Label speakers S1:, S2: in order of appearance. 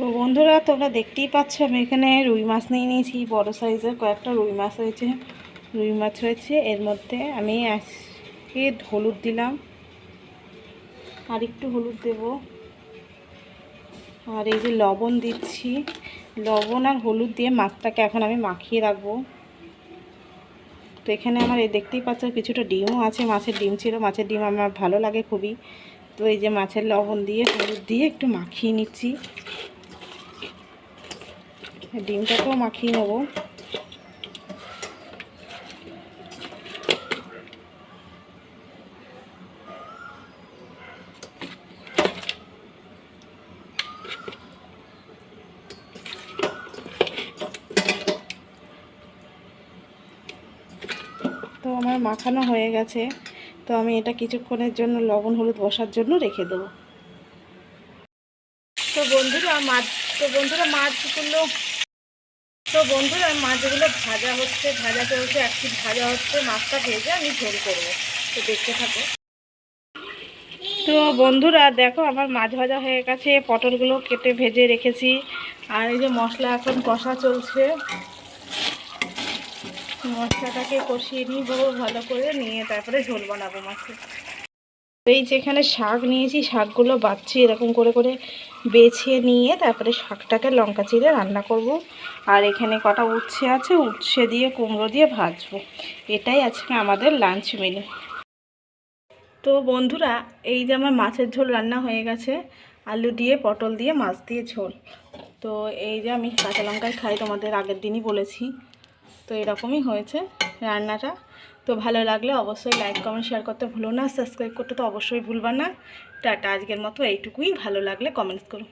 S1: তো বন্ধুরা, তোমরা দেখতেই পাচ্ছ, আমি এখানে রুই মাছ নিয়ে নিয়েছি। বড় সাইজের কয়েকটা রুই মাছ হয়েছে। রুই মাছ হয়েছে, এর মধ্যে আমি আজকে হলুদ দিলাম। আর একটু হলুদ দেব। আর এই যে লবণ দিচ্ছি। লবণ আর হলুদ দিয়ে মাছটাকে এখন আমি মাখিয়ে রাখব। তো এখানে আমার এই দেখতেই পাচ্ছ, কিছুটা ডিমও আছে। মাছের ডিম ছিল, মাছের ডিম আমার ভালো লাগে খুবই। তো এই যে মাছের লবণ দিয়ে, হলুদ দিয়ে একটু মাখিয়ে নিচ্ছি। ডিমটাকেও মাখিয়ে নেব। তো আমার মাখানো হয়ে গেছে। তো আমি এটা কিছুক্ষণের জন্য লবণ হলুদ বসার জন্য রেখে দেবো। তো বন্ধুরা, মাছ তো বন্ধুরা, মাছগুলো তো বন্ধুরা মাছগুলো ভাজা হচ্ছে, ভাজা চলছে, একটি ভাজা হচ্ছে, মাছটা ভেজে আমি ঝোল করব। তো দেখতে থাকো। তো বন্ধুরা, দেখো আমার মাছ ভাজা হয়ে গেছে, পটলগুলো কেটে ভেজে রেখেছি, আর এই যে মশলা এখন কষা চলছে। মশলাটাকে কষিয়ে নিব, ভালো করে নিয়ে তারপরে ঝোল বানাবো মাছের এই যেখানে শাক নিয়েছি, শাকগুলো বাচ্ছি এরকম করে করে বেছে নিয়ে তারপরে শাকটাকে লঙ্কা চিড়ে রান্না করব। আর এখানে কটা উচ্ছে আছে, উচ্ছে দিয়ে কুমড়ো দিয়ে ভাজবো। এটাই আজকে আমাদের লাঞ্চ মেনু তো বন্ধুরা, এই যে আমার মাছের ঝোল রান্না হয়ে গেছে, আলু দিয়ে, পটল দিয়ে, মাছ দিয়ে ঝোল। তো এই যে আমি কাঁচা লঙ্কায় খাই, তোমাদের আগের দিনই বলেছি। তো এরকমই হয়েছে রান্নাটা। তো ভালো লাগলে অবশ্যই লাইক কমেন্ট শেয়ার করতে ভুলো না। সাবস্ক্রাইব করতে তো অবশ্যই ভুলবা না। টাটা, আজকের মতো এইটুকুই। ভালো লাগলে কমেন্টস করো।